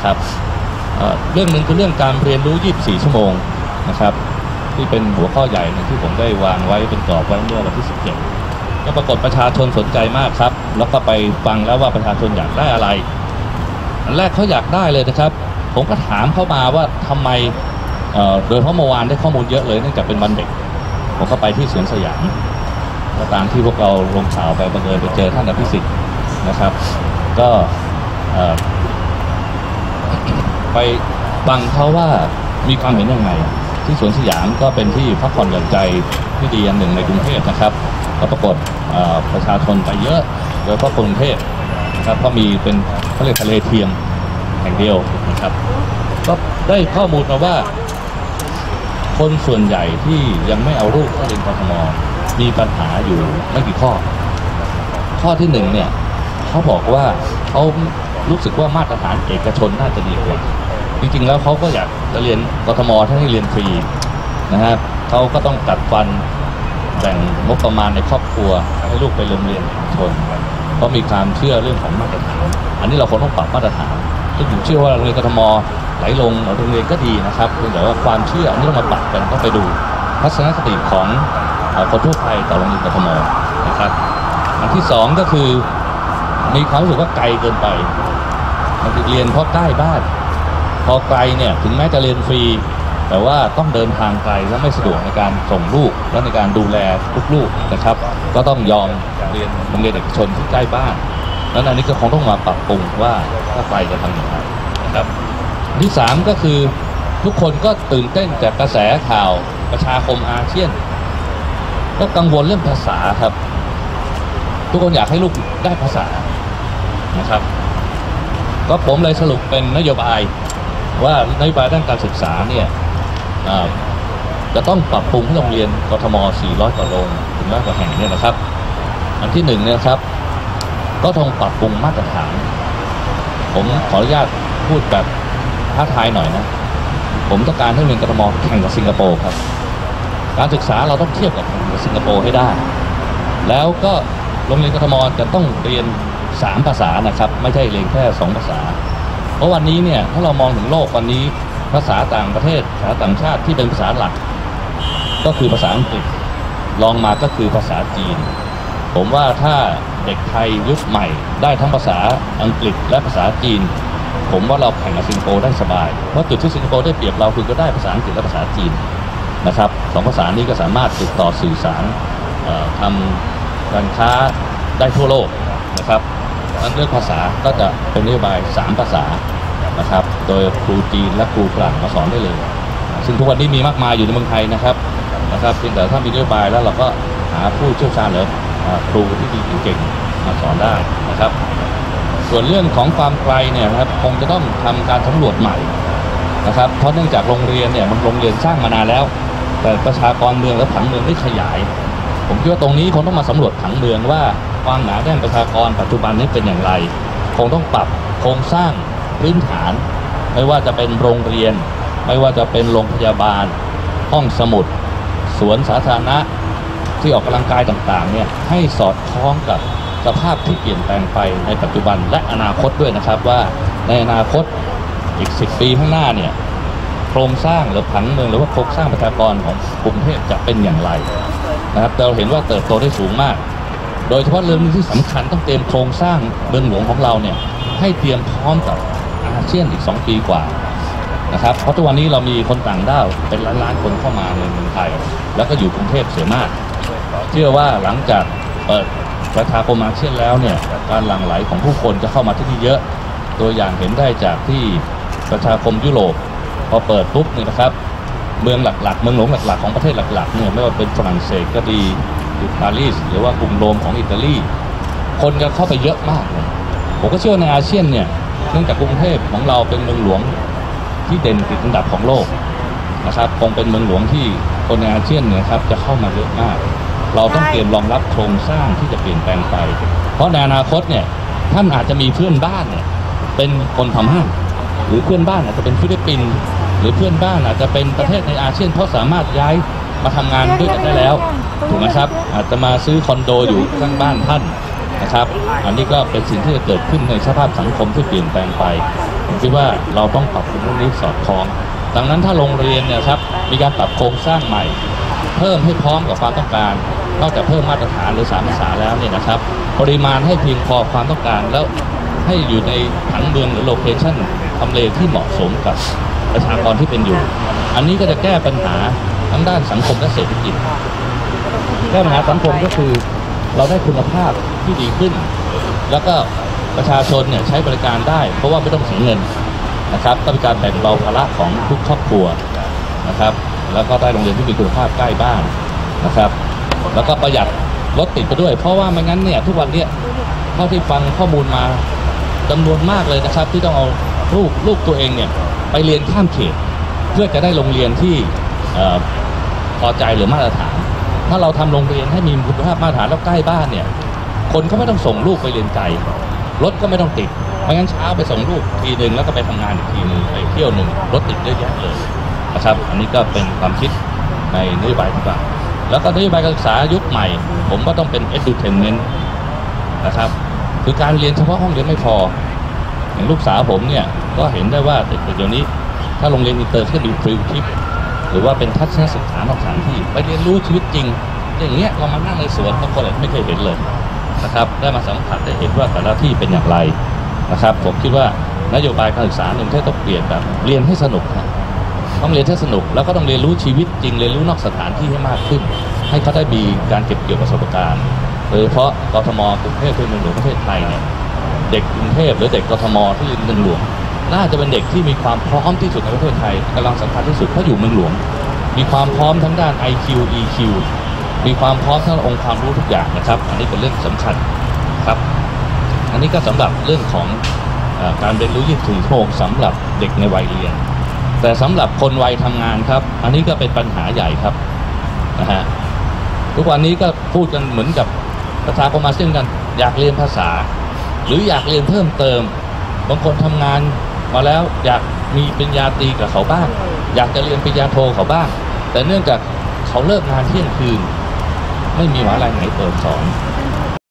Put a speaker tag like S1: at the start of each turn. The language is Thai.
S1: นะครับเเรื่องหนึ่งคือเรื่องการเรียนรู้ 24 ชั่วโมงนะครับ ที่เป็นหัวข้อใหญ่หนึ่งที่ผมได้วางไว้เป็นกรอบไว้เมื่อวันที่ 17ก็ปรากฏประชาชนสนใจมากครับ แล้วก็ไปฟังแล้วว่าประชาชนอยากได้อะไร อันแรกเขาอยากได้เลยนะครับ ผมก็ถามเข้ามาว่าทำไมโดยเฉพาะเมื่อวานได้ข้อมูลเยอะเลยเนื่องจากเป็นวันเด็ก ผมก็ไปที่สวนสยามตามที่พวกเราลงข่าวไปบังเอิญไปเจอท่านอภิสิทธิ์นะครับ ก็ ไปฟังเขาว่ามีความเห็นยังไง ที่สวนสยามก็เป็นที่พักผ่อนหย่อนใจที่ดีอันหนึ่งในกรุงเทพนะครับก็ปรากฏประชาชนไปเยอะโดยเฉพาะกรุงเทพนะครับก็มีเป็นเขาเรียกทะเลเทียมแห่งเดียวนะครับก็ได้ข้อมูลมาว่า คนส่วนใหญ่ที่ยังไม่เอารูปเข้าเรียนกทมมีปัญหาอยู่ไม่กี่ข้อ ข้อที่หนึ่งเนี่ยเขาบอกว่าเขารู้สึกว่ามาตรฐานเอกชนน่าจะดีกว่า จริงๆแล้วเขาก็อยากจะเรียนกทมถ้าให้เรียนฟรีนะครับเขาก็ต้องกัดฟันแบ่งงบประมาณในครอบครัวให้ลูกไปโรงเรียนเอกชนเพราะมีความเชื่อเรื่องของมาตรฐาน อันนี้เราคงต้องปรับมาตรฐานซึ่งผมเชื่อว่าโรงเรียนกทมไหลลงโรงเรียนก็ดีนะครับเพียงแต่ว่าความเชื่ออันนี้ต้องมาปรับกันต้องไปดูทัศนคติของคนทั่วไปต่อโรงเรียนกทมนะครับอันที่สองก็คือมีความรู้สึกว่าไกลเกินไปมันเรียนเพราะใกล้บ้าน พอไกลเนี่ยถึงแม้จะเรียนฟรี แต่ว่าต้องเดินทางไกลและไม่สะดวกในการส่งลูก และในการดูแลลูกๆนะครับ ก็ต้องยอมเรียนโรงเรียนเอกชนที่ใกล้บ้านนั้นอันนี้ก็คงต้องมาปรับปรุงว่าถ้าไกลจะทำอย่างไรนะครับที่สามก็คือทุกคนก็ตื่นเต้นจากกระแสข่าวประชาคมอาเซียน ก็กังวลเรื่องภาษาครับ ทุกคนอยากให้ลูกได้ภาษานะครับ ก็ผมเลยสรุปเป็นนโยบาย ว่านโยบายด้านการศึกษาเนี่ยจะต้องปรับปรุงให้โรงเรียนกทม 400 กว่าโรงถึงร้อยกว่าแห่งเนี่ยนะครับ อันที่หนึ่งเนี่ยครับ ก็ต้องปรับปรุงมาตรฐาน ผมขออนุญาตพูดแบบท้าทายหน่อยนะ ผมต้องการให้โรงเรียนกทมแข่งกับสิงคโปร์ครับ การศึกษาเราต้องเทียบกับสิงคโปร์ให้ได้ แล้วก็โรงเรียนกทมจะต้องเรียน 3 ภาษานะครับ ไม่ใช่เรียนแค่ 2 ภาษา เพราะวันนี้เนี่ยถ้าเรามองถึงโลกวันนี้ภาษาต่างประเทศภาษาต่างชาติที่เป็นภาษาหลัก ก็คือภาษาอังกฤษรองมาก็คือภาษาจีน ผมว่าถ้าเด็กไทยยุคใหม่ ได้ทั้งภาษาอังกฤษและภาษาจีน ผมว่าเราแข่งกับสิงคโปร์ได้สบายเพราะจุดที่สิงคโปร์ได้เปรียบเราคือก็ได้ภาษาอังกฤษและภาษาจีนนะครับสองภาษานี้ก็สามารถติดต่อสื่อสารทำการค้าได้ทั่วโลกนะครับ เรื่องภาษาก็จะเป็นนโยบาย 3 ภาษานะครับ โดยครูจีนและครูฝรั่งมาสอนได้เลย ซึ่งทุกวันนี้มีมากมายอยู่ในเมืองไทยนะครับนะครับเพียงแต่ถ้ามีนโยบายแล้วเราก็หาผู้เชี่ยวชาญหรือครูที่ดีเก่งมาสอนได้นะครับ ส่วนเรื่องของความไกลเนี่ยนะครับคงจะต้องทำการสำรวจใหม่นะครับ เพราะเนื่องจากโรงเรียนเนี่ยมันโรงเรียนสร้างมานานแล้ว แต่ประชากรเมืองและผังเมืองไม่ขยาย ผมคิดว่าตรงนี้คงต้องมาสำรวจผังเมืองว่า ความหนาแน่นประชากรปัจจุบันนี้เป็นอย่างไร คงต้องปรับโครงสร้างพื้นฐาน ไม่ว่าจะเป็นโรงเรียน ไม่ว่าจะเป็นโรงพยาบาล ห้องสมุด สวนสาธารณะที่ออกกำลังกายต่างๆเนี่ยให้สอดคล้องกับสภาพที่เปลี่ยนแปลงไปในปัจจุบันและอนาคตด้วยนะครับว่าในอนาคตอีก 10 ปีข้างหน้าเนี่ยโครงสร้างหรือผังเมืองหรือว่าโครงสร้างประชากรของกรุงเทพจะเป็นอย่างไรนะครับเราเห็นว่าเติบโตได้สูงมาก โดยเฉพาะเรื่องที่สำคัญต้องเตรียมโครงสร้างเมืองหลวงของเราเนี่ยให้เตรียมพร้อมกับอาเซียนอีก 2 ปีกว่านะครับเพราะทุกวันนี้เรามีคนต่างด้าวเป็นล้านล้านๆคนเข้ามาในเมืองไทย แล้วก็อยู่กรุงเทพเสียมาก เชื่อว่าหลังจากเปิดประชาคมอาเซียนแล้วเนี่ยการหลั่งไหลของผู้คนจะเข้ามาที่นี่เยอะ ตัวอย่างเห็นได้จากที่ประชาคมยุโรปพอเปิดปุ๊บเนี่ยนะครับ เมืองหลักๆ เมืองหลวงหลักๆ ของประเทศหลักๆเนี่ยไม่ว่าเป็นฝรั่งเศสก็ดี หรือปารีสหรือว่ากรุงโรมของอิตาลี คนจะเข้าไปเยอะมากเลยผมก็เชื่อในอาเซียนเนี่ยเนื่องจากกรุงเทพของเราเป็นเมืองหลวงที่เด่นติดอันดับของโลกนะครับคงเป็นเมืองหลวงที่คนในอาเซียนเนี่ยนะครับจะเข้ามาเยอะมาก เราต้องเตรียมรองรับโครงสร้างที่จะเปลี่ยนแปลงไป เพราะในอนาคตเนี่ยท่านอาจจะมีเพื่อนบ้านเนี่ยเป็นคนพม่าหรือเพื่อนบ้านอาจจะเป็นฟิลิปปินส์หรือเพื่อนบ้านอาจจะเป็นประเทศในอาเซียนเพราะสามารถย้าย มาทำงานด้วยกันได้แล้วถูกไหมครับ อาจจะมาซื้อคอนโดอยู่ข้างบ้านท่านนะครับ อันนี้ก็เป็นสิ่งที่จะเกิดขึ้นในสภาพสังคมที่เปลี่ยนแปลงไปคิดว่าเราต้องปรับปรุงเรื่องนี้สอดคล้อง ดังนั้นถ้าโรงเรียนเนี่ยครับมีการปรับโครงสร้างใหม่ เพิ่มให้พร้อมกับความต้องการนอกจากเพิ่มมาตรฐานหรือสามภาษาแล้วเนี่ยนะครับ ปริมาณให้เพียงพอความต้องการแล้วให้อยู่ในผังเมืองหรือโลเคชั่นทำเลที่เหมาะสมกับประชากรที่เป็นอยู่ อันนี้ก็จะแก้ปัญหา ทั้งด้านสังคมและเศรษฐกิจแก้ปัญหาสังคมก็คือเราได้คุณภาพที่ดีขึ้น แล้วก็ประชาชนเนี่ยใช้บริการได้ เพราะว่าไม่ต้องเสียเงินนะครับก็เป็นการแบ่งเบาภาระของทุกครอบครัวนะครับ แล้วก็ได้โรงเรียนที่มีคุณภาพใกล้บ้านนะครับ แล้วก็ประหยัดรถติดไปด้วย เพราะว่าไม่งั้นเนี่ยทุกวันเนี่ยเท่าที่ฟังข้อมูลมาจำนวนมากเลยนะครับ ที่ต้องเอาลูกลูกตัวเองเนี่ยไปเรียนข้ามเขต เพื่อจะได้โรงเรียนที่ พอใจหรือมาตรฐาน ถ้าเราทำโรงเรียนให้มีคุณภาพมาตรฐานแล้วใกล้บ้านเนี่ย คนก็ไม่ต้องส่งลูกไปเรียนไกลรถก็ไม่ต้องติดไม่งั้นเช้าไปส่งลูกทีหนึ่งแล้วก็ไปทำงานอีกทีหนึ่งไปเที่ยวหนึ่งรถติดเยอะแยะเลยนะครับ อันนี้ก็เป็นความคิดในนโยบายต่างๆแล้วก็นโยบายการศึกษายุคใหม่ ผมก็ต้องเป็น edutainment นะครับคือการเรียนเฉพาะห้องเรียนไม่พอ อย่างลูกสาวผมเนี่ยก็เห็นได้ว่าเด็กๆเดี๋ยวนี้ ถ้าโรงเรียนอินเตอร์ที่มีฟิลทิป หรือว่าเป็นทัศนศึกษานอกสถานที่ไปเรียนรู้ชีวิตจริง อย่างเงี้ยเรามานั่งในสวนบางคนอาจจะไม่เคยเห็นเลยนะครับได้มาสัมผัสได้เห็นว่าแต่ละที่เป็นอย่างไรนะครับ ผมคิดว่านโยบายการศึกษาหนึ่งที่ต้องเปลี่ยนแบบเรียนให้สนุกครับต้องเรียนให้สนุกแล้วก็ต้องเรียนรู้ชีวิตจริงเรียนรู้นอกสถานที่ให้มากขึ้น ให้เขาได้มีการเก็บเกี่ยวประสบการณ์โดยเฉพาะกทมกรุงเทพเป็นเมืองหลวงประเทศไทยเนี่ยเด็กกรุงเทพหรือเด็กกทมที่อยู่ในเมืองหลวง น่าจะเป็นเด็กที่มีความพร้อมที่สุดในประเทศไทยกำลังสำคัญที่สุดเพราะอยู่เมืองหลวง มีความพร้อมทั้งด้าน IQ EQ มีความพร้อมทั้งองค์ความรู้ทุกอย่างนะครับ อันนี้เป็นเรื่องสำคัญครับ อันนี้ก็สำหรับเรื่องของอการเรียนรู้24ชั่วโมงสำหรับเด็กในวัยเรียน แต่สำหรับคนวัยทำงานครับ อันนี้ก็เป็นปัญหาใหญ่ครับนะฮะทุกวันนี้ก็พูดกันเหมือนกับประชาคมอาเซียนกันอยากเรียนภาษา หรืออยากเรียนเพิ่มเติมบางคนทำงาน มาแล้วอยากมีปริญญาตรีกับเขาบ้าง อยากจะเรียนปริญญาโทเขาบ้าง แต่เนื่องจากเขาเลิกงานเที่ยงคืน ไม่มีมหาลัยไหนเปิดสอน